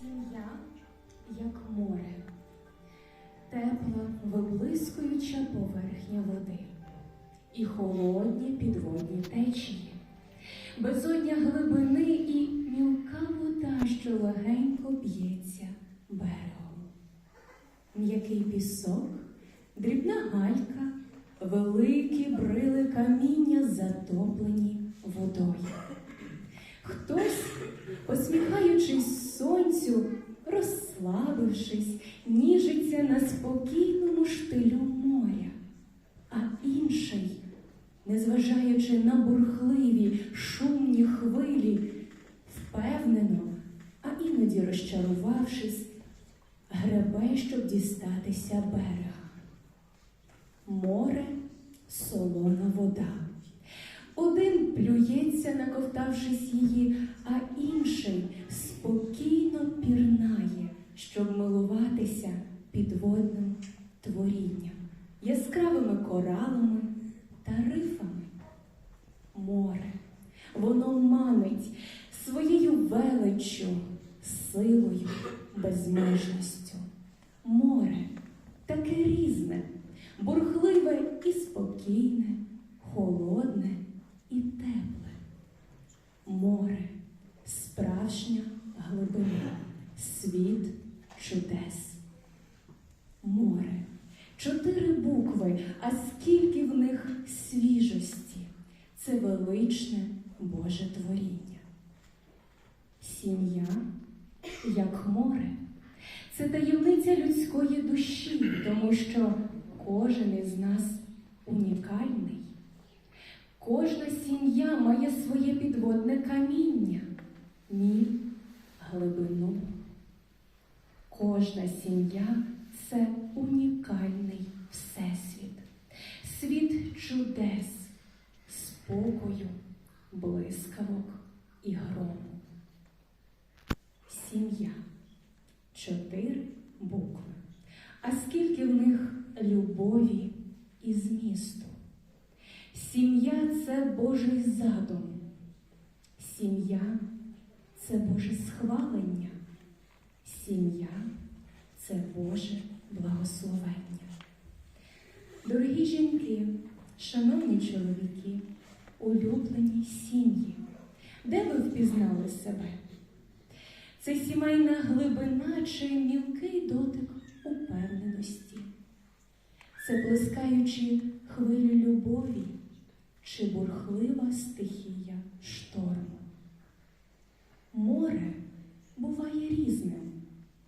Сім'я, як море, тепла, виблискуюча поверхня води і холодні підводні течії, безодня глибини і мілка вода, що легенько б'ється берегом. М'який пісок, дрібна галька, великі брили каміння затоплені водою. Хтось, посміхаючись сонцю, розслабившись, ніжиться на спокійному штилю моря, а інший, незважаючи на бурхливі, шумні хвилі, впевнено, а іноді розчарувавшись, гребе, щоб дістатися берега. Море солона вода. Один плюється, наковтавшись її, а інший спокійно пірнає, щоб милуватися підводним творінням, яскравими коралами та рифами. Море, воно манить своєю величчю, силою, безмежністю. Море таке різне, бурхливе і спокійне, холодне і тепле. Море, справжня глибина, світ чудес. Море, чотири букви, а скільки в них свіжості. Це величне Боже творіння. Сім'я, як море, це таємниця людської душі, тому що кожен із нас унікальний. Кожна сім'я має своє підводне каміння, міль, глибину. Кожна сім'я це унікальний всесвіт, світ чудес, спокою, блискавок і грому. Сім'я чотири букви. А скільки в них любові і змісту? Сім'я це Божий задум. Сім'я це Боже схвалення. Сім'я це Боже благословення. Дорогі жінки, шановні чоловіки, улюблені сім'ї, де ви впізнали себе? Це сімейна глибина чи мілкий дотик упевненості, це плескаючі хвилі любові чи бурхлива стихія шторму. Море буває різним,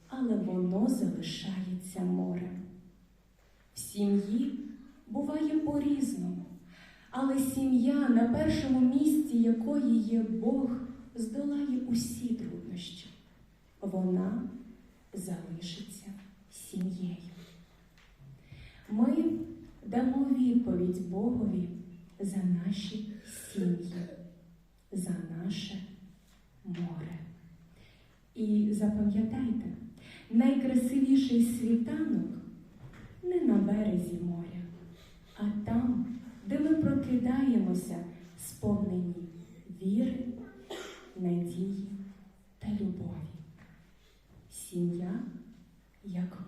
але воно залишається морем. В сім'ї буває по-різному, але сім'я, на першому місці якої є Бог, здолає усі труднощі. Вона залишиться сім'єю. Ми дамо відповідь Богові за наші сім'ї, за наше море. І запам'ятайте, найкрасивіший світанок не на березі моря, а там, де ми прокидаємося, сповнені віри, надії та любові. Сім'я як